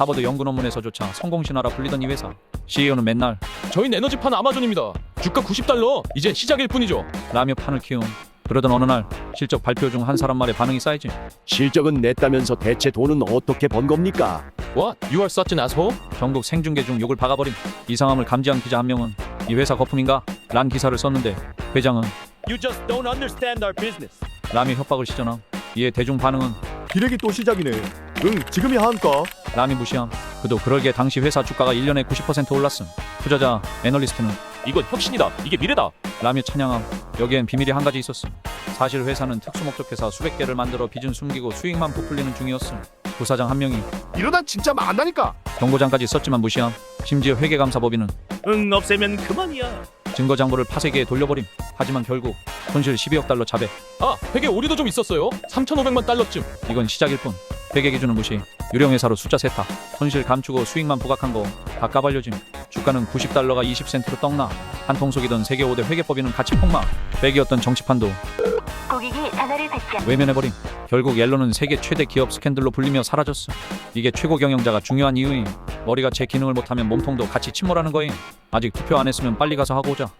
하버드 연구 논문에서조차 성공신화라 불리던 이 회사 CEO는 맨날 저희 에너지판 아마존입니다. 주가 90달러. 이제 시작일 뿐이죠. 라며 판을 키운 그러던 어느 날 실적 발표 중 한 사람 말에 반응이 쌓이지 실적은 냈다면서 대체 돈은 어떻게 번 겁니까? What? You are such an asshole? 전국 생중계 중 욕을 박아버린 이상함을 감지한 기자 한 명은 이 회사 거품인가? 란 기사를 썼는데 회장은 You just don't understand our business. 라며 협박을 시전함 이에 대중 반응은 기레기 또 시작이네. 응, 지금이 한가? 라미 무시함 그도 그럴게 당시 회사 주가가 1년에 90% 올랐음 투자자 애널리스트는 이건 혁신이다. 이게 미래다. 라며 찬양함 여기엔 비밀이 한 가지 있었음 사실 회사는 특수목적 회사 수백 개를 만들어 빚은 숨기고 수익만 부풀리는 중이었음 부사장 한 명이 이러다 진짜 망한다니까. 경고장까지 썼지만 무시함 심지어 회계감사법인은 응, 없애면 그만이야. 증거 장부를 파쇄기에 돌려버림. 하지만 결국 손실 12억 달러 자백. 아, 회계 오류도 좀 있었어요. 3,500만 달러쯤. 이건 시작일 뿐. 회계 기준은 무시 유령 회사로 숫자 세타. 손실 감추고 수익만 부각한 거 다 까발려짐. 주가는 90달러가 20센트로 떡나. 한 통 속이던 세계 5대 회계법인은 같이 폭망 백이었던 정치판도 고객이 전화를 받지 않 외면해버림. 결국 옐로는 세계 최대 기업 스캔들로 불리며 사라졌음 이게 최고 경영자가 중요한 이유임. 머리가 제 기능을 못하면 몸통도 같이 침몰하는 거임. 아직 투표 안 했으면 빨리 가서 하고 오자